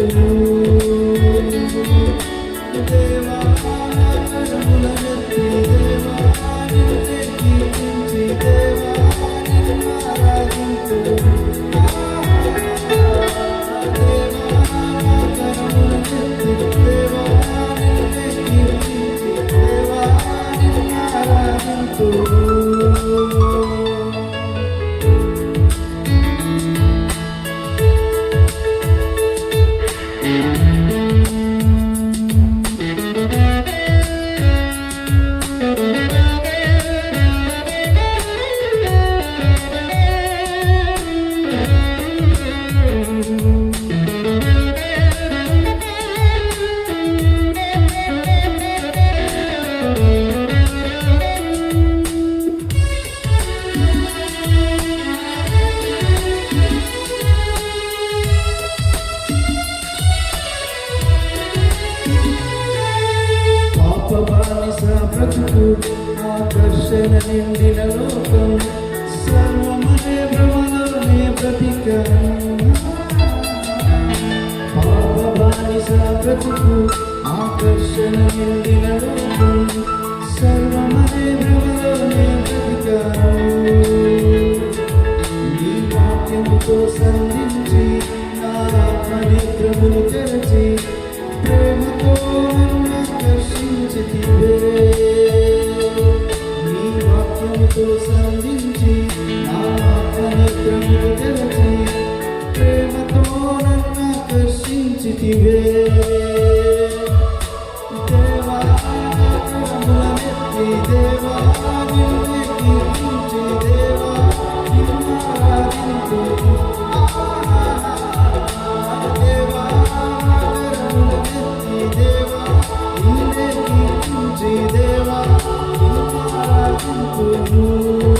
Thank you. బ్రతుకు ఆ దర్శన నిండిన లోకం సర్వమనే భ్రమలోనే బ్రతిక పాపబానిస ఆకర్షణ నిండిన లోకం సర్వమనే భ్రమలోనే బ్రతిక ఈ వాక్యముతో సంధించి నా ఆత్మ నేత్రములు తెరచి ప్రేమతో నన్ను ఆకర్షించితివే. you.